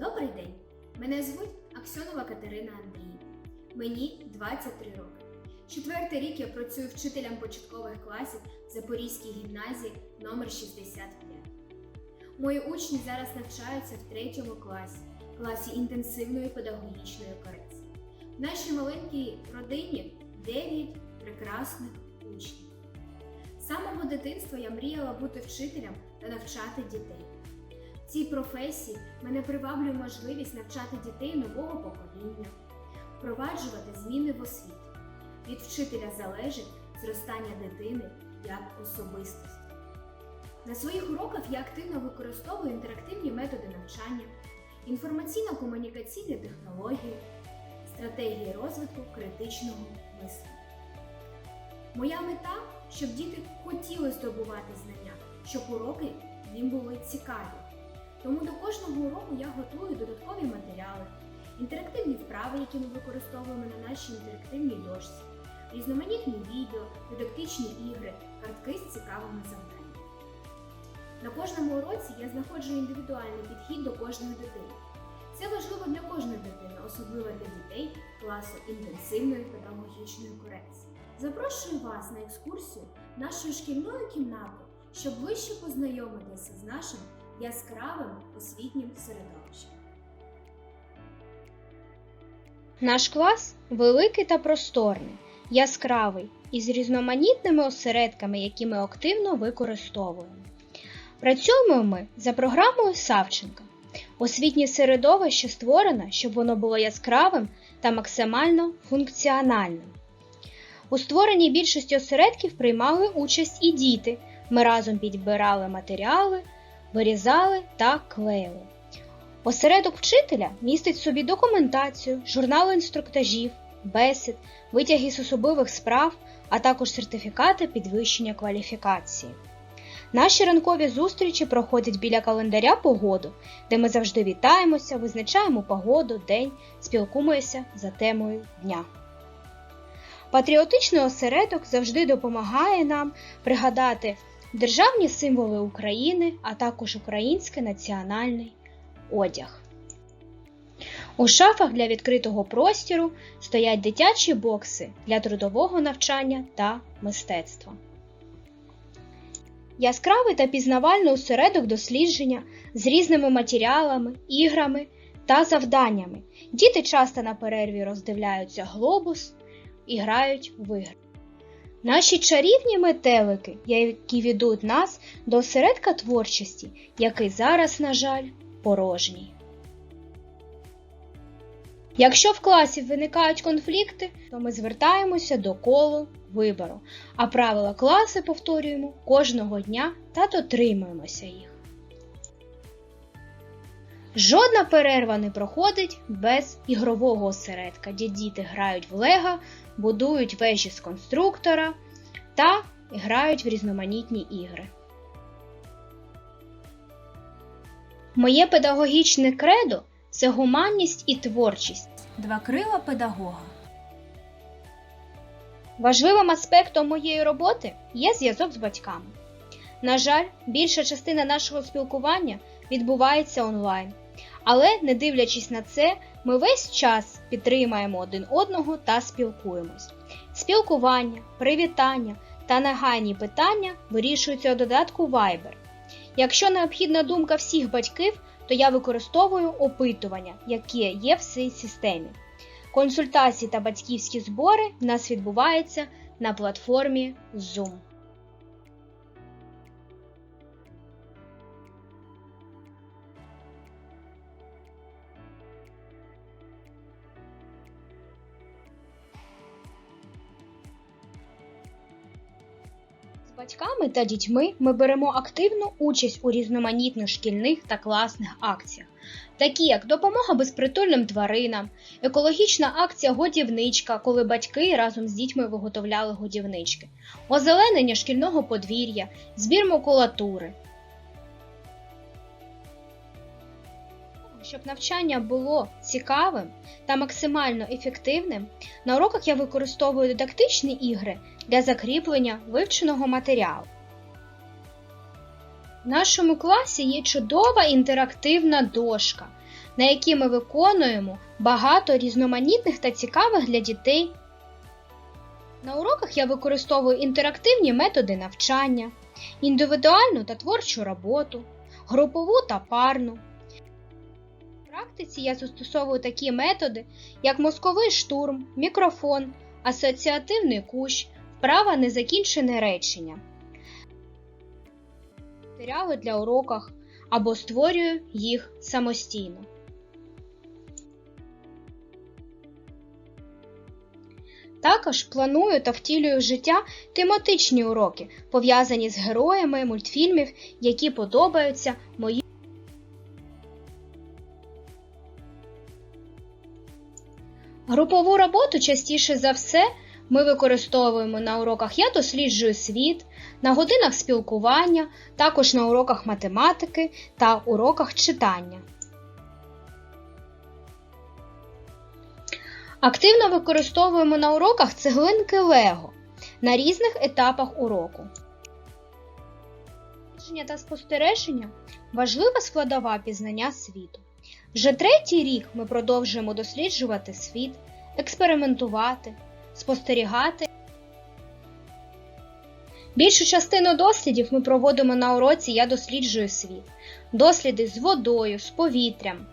Добрий день! Мене звуть Аксьонова Катерина Андріївна. Мені 23 роки. Четвертий рік я працюю вчителем початкових класів в Запорізькій гімназії номер 65. Мої учні зараз навчаються в третьому класі, класі інтенсивної педагогічної корекції. В нашій маленькій родині 9 прекрасних учнів. З самого дитинства я мріяла бути вчителем та навчати дітей. Цій професії мене приваблює можливість навчати дітей нового покоління, впроваджувати зміни в освіті. Від вчителя залежить зростання дитини як особистості. На своїх уроках я активно використовую інтерактивні методи навчання, інформаційно-комунікаційні технології, стратегії розвитку критичного мислення. Моя мета, щоб діти хотіли здобувати знання, щоб уроки їм були цікаві. Тому до кожного уроку я готую додаткові матеріали, інтерактивні вправи, які ми використовуємо на нашій інтерактивній дошці, різноманітні відео, дидактичні ігри, картки з цікавими завданнями. На кожному уроці я знаходжу індивідуальний підхід до кожної дитини. Це важливо для кожної дитини, особливо для дітей класу інтенсивної педагогічної корекції. Запрошую вас на екскурсію нашою шкільною кімнатою, щоб ближче познайомитися з нашим яскравим освітнім середовищем. Наш клас великий та просторний, яскравий із різноманітними осередками, які ми активно використовуємо. Працюємо ми за програмою Савченка. Освітнє середовище створено, щоб воно було яскравим та максимально функціональним. У створенні більшості осередків приймали участь і діти. Ми разом підбирали матеріали, вирізали та клеїли. Осередок вчителя містить собі документацію, журнали інструктажів, бесід, витяги з особливих справ, а також сертифікати підвищення кваліфікації. Наші ранкові зустрічі проходять біля календаря погоду, де ми завжди вітаємося, визначаємо погоду, день, спілкуємося за темою дня. Патріотичний осередок завжди допомагає нам пригадати державні символи України, а також український національний одяг. У шафах для відкритого простіру стоять дитячі бокси для трудового навчання та мистецтва. Яскравий та пізнавальний осередок дослідження з різними матеріалами, іграми та завданнями. Діти часто на перерві роздивляються глобус і грають в ігри. Наші чарівні метелики, які ведуть нас до осередка творчості, який зараз, на жаль, порожній. Якщо в класі виникають конфлікти, то ми звертаємося до колу вибору, а правила класу повторюємо кожного дня та дотримуємося їх. Жодна перерва не проходить без ігрового осередка, де діти грають в лего, будують вежі з конструктора та грають в різноманітні ігри. Моє педагогічне кредо це гуманність і творчість. Два крила педагога. Важливим аспектом моєї роботи є зв'язок з батьками. На жаль, більша частина нашого спілкування відбувається онлайн. Але, не дивлячись на це, ми весь час підтримаємо один одного та спілкуємось. Спілкування, привітання та нагайні питання вирішуються у додатку Viber. Якщо необхідна думка всіх батьків, то я використовую опитування, яке є в цій системі. Консультації та батьківські збори в нас відбуваються на платформі Zoom. Та дітьми ми беремо активну участь у різноманітних шкільних та класних акціях, такі як допомога безпритульним тваринам, екологічна акція Годівничка, коли батьки разом з дітьми виготовляли годівнички, озеленення шкільного подвір'я, збір макулатури. Щоб навчання було цікавим та максимально ефективним, на уроках я використовую дидактичні ігри для закріплення вивченого матеріалу. В нашому класі є чудова інтерактивна дошка, на які ми виконуємо багато різноманітних та цікавих для дітей. На уроках я використовую інтерактивні методи навчання, індивідуальну та творчу роботу, групову та парну. В практиці я застосовую такі методи, як мозковий штурм, мікрофон, асоціативний кущ, вправа незакінчене речення. Матеріали для уроках або створюю їх самостійно. Також планую та втілюю в життя тематичні уроки, пов'язані з героями мультфільмів, які подобаються моїм. Групову роботу частіше за все ми використовуємо на уроках Я досліджую світ, на годинах спілкування, також на уроках математики та уроках читання. Активно використовуємо на уроках цеглинки Лего на різних етапах уроку. Та спостереження важлива складова пізнання світу. Вже третій рік ми продовжуємо досліджувати світ, експериментувати, спостерігати. Більшу частину дослідів ми проводимо на уроці Я досліджую світ, досліди з водою, з повітрям.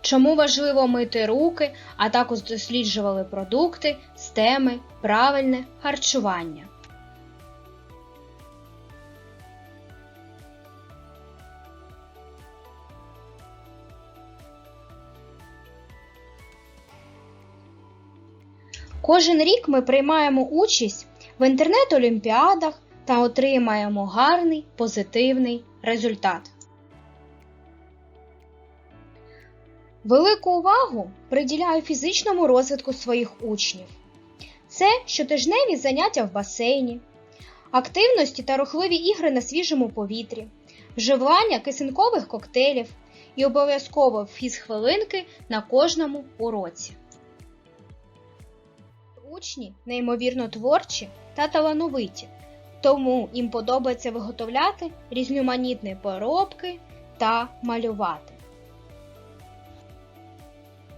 Чому важливо мити руки, а також досліджували продукти стеми, правильне харчування. Кожен рік ми приймаємо участь в інтернет-олімпіадах та отримаємо гарний позитивний результат. Велику увагу приділяю фізичному розвитку своїх учнів. Це щотижневі заняття в басейні, активності та рухливі ігри на свіжому повітрі, вживання кисенкових коктейлів і обов'язково фізхвилинки на кожному уроці. Учні неймовірно творчі та талановиті, тому їм подобається виготовляти різноманітні поробки та малювати.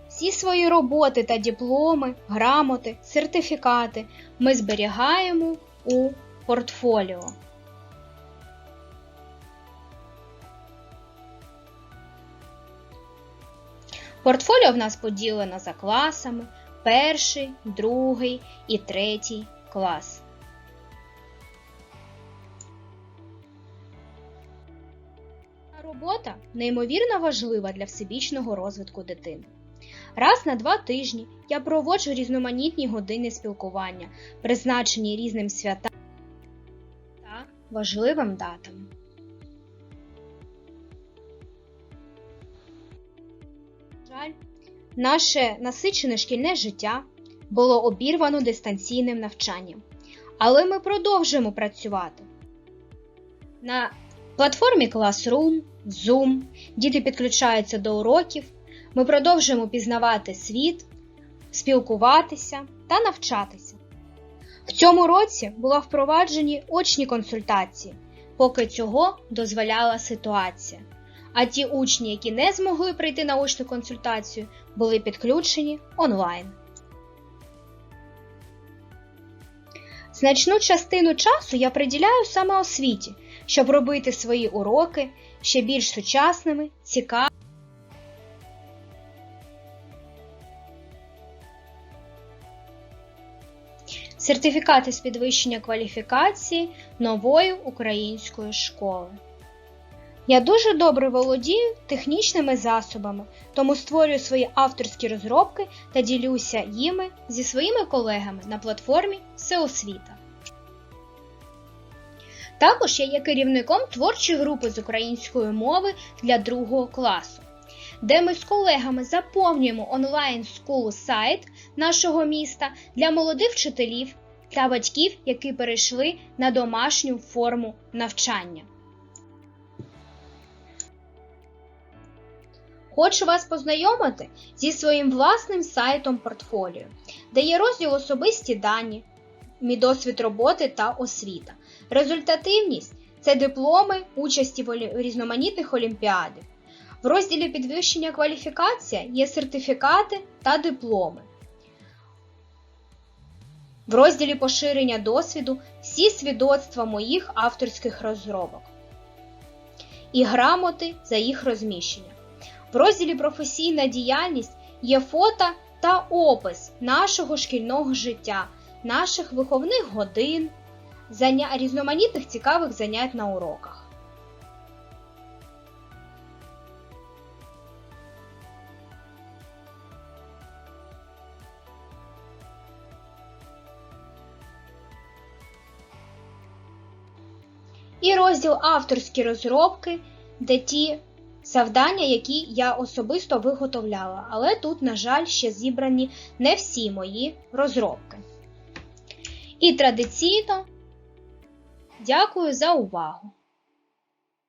Всі свої роботи та дипломи, грамоти, сертифікати ми зберігаємо у портфоліо. Портфоліо в нас поділено за класами перший, другий і третій клас. Робота неймовірно важлива для всебічного розвитку дитини. Раз на два тижні я проводжу різноманітні години спілкування, призначені різним святам та важливим датам. Жаль, наше насичене шкільне життя було обірвано дистанційним навчанням, але ми продовжуємо працювати. На платформі Classroom, Zoom діти підключаються до уроків. Ми продовжуємо пізнавати світ, спілкуватися та навчатися. В цьому році були впроваджені очні консультації, поки цього дозволяла ситуація. А ті учні, які не змогли прийти на очну консультацію, були підключені онлайн. Значну частину часу я приділяю саме освіті, щоб робити свої уроки ще більш сучасними, цікавими. Сертифікати з підвищення кваліфікації нової української школи. Я дуже добре володію технічними засобами, тому створюю свої авторські розробки та ділюся їми зі своїми колегами на платформі Всеосвіта. Також я є керівником творчої групи з української мови для другого класу, де ми з колегами заповнюємо онлайн скул сайт нашого міста для молодих вчителів та батьків, які перейшли на домашню форму навчання. Хочу вас познайомити зі своїм власним сайтом портфоліо, де є розділ особисті дані, мій досвід роботи та освіта. Результативність це дипломи участі в різноманітних олімпіадах. В розділі підвищення кваліфікація є сертифікати та дипломи. В розділі поширення досвіду всі свідоцтва моїх авторських розробок і грамоти за їх розміщення. В розділі професійна діяльність є фото та опис нашого шкільного життя, наших виховних годин, різноманітних цікавих занять на уроках. І розділ авторські розробки, де ті завдання, які я особисто виготовляла. Але тут, на жаль, ще зібрані не всі мої розробки. І традиційно дякую за увагу!